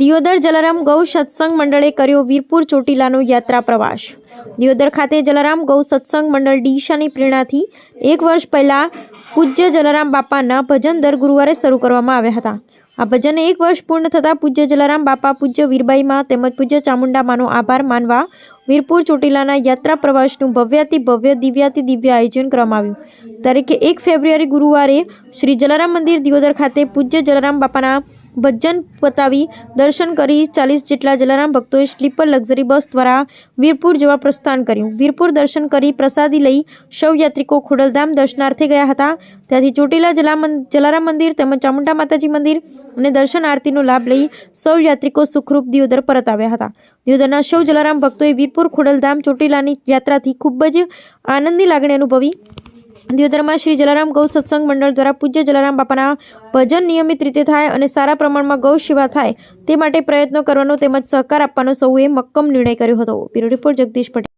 દિયોદર જલારામ ગૌ સત્સંગ મંડળે કર્યો વીરપુર ચોટીલાનો યાત્રા પ્રવાસ. દિયોદર ખાતે જલારામ ગૌ સત્સંગ મંડળ ડીશાની પ્રેરણાથી એક વર્ષ પહેલાં પૂજ્ય જલારામ બાપાના ભજન દર ગુરુવારે શરૂ કરવામાં આવ્યા હતા. આ ભજન એક વર્ષ પૂર્ણ થતાં પૂજ્ય જલારામ બાપા, પૂજ્ય વીરબાઈમાં તેમજ પૂજ્ય ચામુંડામાનો આભાર માનવા વીરપુર ચોટીલાના યાત્રા પ્રવાસનું ભવ્યાતિ ભવ્ય, દિવ્યાતિ દિવ્ય આયોજન કરવામાં આવ્યું. તારીખે એક ફેબ્રુઆરી ગુરુવારે શ્રી જલારામ મંદિર દિયોદર ખાતે પૂજ્ય જલારામ બાપાના ભજન પતાવી દર્શન કરી ચાલીસ જેટલા જલારામ ભક્તોએ સ્લીપર લક્ઝરી બસ દ્વારા વીરપુર જવા પ્રસ્થાન કર્યું. વીરપુર દર્શન કરી પ્રસાદી લઈ સૌ યાત્રિકો ખોડલધામ દર્શનાર્થે ગયા હતા. ત્યાંથી ચોટીલા જલારામ મંદિર તેમજ ચામુંડા માતાજી મંદિર અને દર્શન આરતીનો લાભ લઈ સૌ યાત્રિકો સુખરૂપ દિયોદર પરત આવ્યા હતા. દિયોદરના સૌ જલારામ ભક્તોએ વીરપુર ખોડલધામ ચોટીલાની યાત્રાથી ખૂબ જ આનંદની લાગણી અનુભવી. દિયોદરમાં શ્રી જલારામ ગૌ સત્સંગ મંડળ દ્વારા પૂજ્ય જલારામ બાપાના ભજન નિયમિત રીતે થાય અને સારા પ્રમાણમાં ગૌ સેવા થાય તે માટે પ્રયત્નો કરવાનો તેમજ સહકાર આપવાનો સૌએ મક્કમ નિર્ણય કર્યો હતો. Bureau report Jagdish Patel.